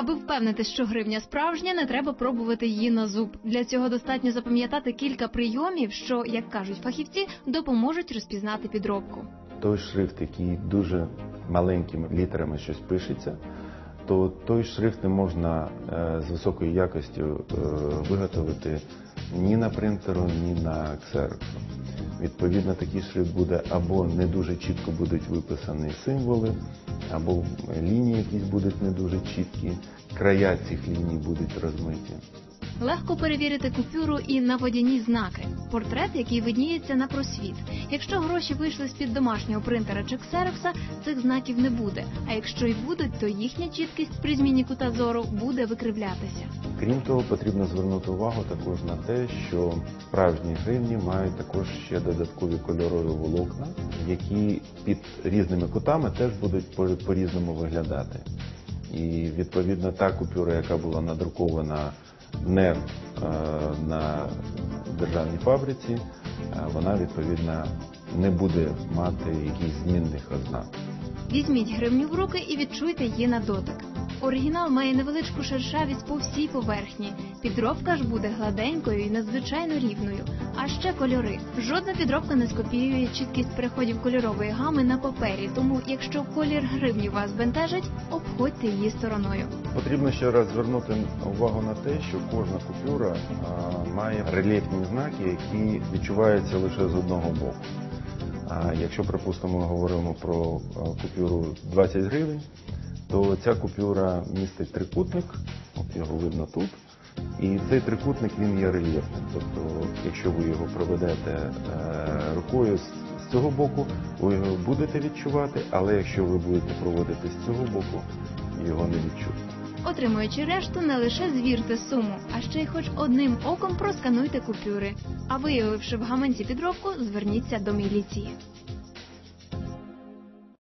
Аби впевнитись, що гривня справжня, не треба пробувати її на зуб. Для цього достатньо запам'ятати кілька прийомів, що, як кажуть фахівці, допоможуть розпізнати підробку. той шрифт, який дуже маленькими літерами щось пишеться, то той шрифт не можна е, з високою якістю е, виготовити ні на принтеру, ні на ксероксу. Відповідно, такий шрифт буде або не дуже чітко будуть виписані символи, або лінії якісь будуть не дуже чіткі, края цих ліній будуть розмиті. Легко перевірити купюру і на водяні знаки. Портрет, який видніється на просвіт. Якщо гроші вийшли з-під домашнього принтера чи ксерокса, цих знаків не буде. А якщо й будуть, то їхня чіткість при зміні кута зору буде викривлятися. Крім того, потрібно звернути увагу також на те, що справжні гривні мають також ще додаткові кольорові волокна, які під різними кутами теж будуть по- по-різному виглядати. І відповідно та купюра, яка була надрукована не е, на державній фабриці, е, вона відповідно не буде мати якихось змінних ознак. Візьміть гривню в руки і відчуйте її на дотик. Оригінал має невеличку шершавість по всій поверхні. Підробка ж буде гладенькою і надзвичайно рівною. А ще кольори. Жодна підробка не скопіює чіткість переходів кольорової гами на папері. Тому, якщо колір гривні вас бентежить, обходьте її стороною. Потрібно ще раз звернути увагу на те, що кожна купюра має рельєфні знаки, які відчуваються лише з одного боку. А якщо, припустимо, ми говоримо про купюру 20 гривень, то ця купюра містить трикутник, от його видно тут. І цей трикутник він є рельєфним. Тобто, якщо ви його проведете е, рукою з, цього боку, ви його будете відчувати, але якщо ви будете проводити з цього боку, його не відчути. Отримуючи решту, не лише звірте суму, а ще й хоч одним оком проскануйте купюри. А виявивши в гаманці підробку, зверніться до міліції.